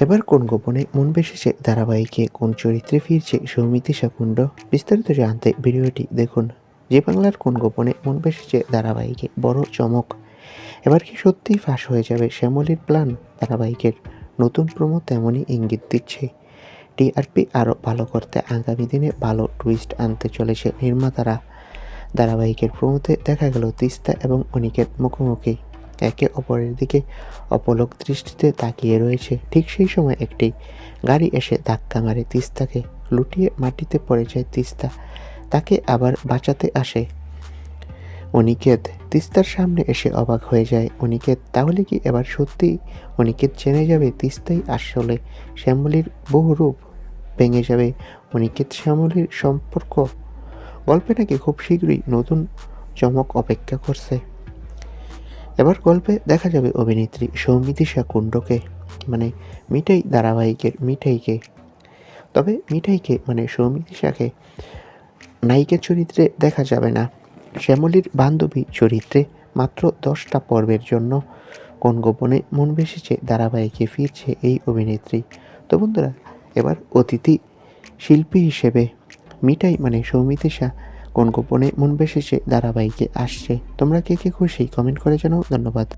এবার কোন গোপনে মন বেসেছে ধারাবাহিকে, কোন চরিত্রে ফিরছে সৌমিতি শাকুণ্ড বিস্তারিত জানতে ভিডিওটি দেখুন। যে বাংলার কোন গোপনে মন বেসেছে ধারাবাহিকে? বড় চমক। এবার কি সত্যিই ফাঁস হয়ে যাবে শ্যামলীর প্ল্যান ধারাবাহিকের? নতুন প্রমো তেমনই ইঙ্গিত দিচ্ছে। টিআরপি আরও ভালো করতে আগামী দিনে ভালো টুইস্ট আনতে চলেছে নির্মাতারা। ধারাবাহিকের প্রমোতে দেখা গেল তিস্তা এবং অনিকের মুখোমুখি। একে অপরের দিকে অপলক দৃষ্টিতে তাকিয়ে রয়েছে। ঠিক সেই সময় একটি গাড়ি এসে ধাক্কা মারে তিস্তাকে। লুটিয়ে মাটিতে পড়ে যায় তিস্তা। তাকে আবার বাঁচাতে আসে অনিকেত। তিস্তার সামনে এসে অবাক হয়ে যায় অনিকেত। তাহলে কি এবার সত্যি অনিকেত চেনে যাবে তিস্তাই আসলে শ্যামলীর বহু রূপ? ভেঙে যাবে অনিকেত শ্যামলীর সম্পর্ক? গল্পে নাকি খুব শীঘ্রই নতুন চমক অপেক্ষা করছে? এবার গল্পে দেখা যাবে অভিনেত্রী সৌমিতিশা কুণ্ডকে মানে মিঠাই ধারাবাহিকের মিঠাইকে। তবে মিঠাইকে মানে সৌমিতিশাকে নায়িকা চরিত্রে দেখা যাবে না। শ্যামলীর বান্ধবী চরিত্রে মাত্র দশটা পর্বের জন্য কোন গোপনে মন বেসেছে ধারাবাহিকে ফিরছে এই অভিনেত্রী। তো বন্ধুরা, এবার অতিথি শিল্পী হিসেবে মিঠাই মানে সৌমিতিশা কোন গোপনে মন বেসেছে ধারাবাহিকে আসছে। তোমরা কে কে খুশি? কমেন্ট করে জানাও। ধন্যবাদ।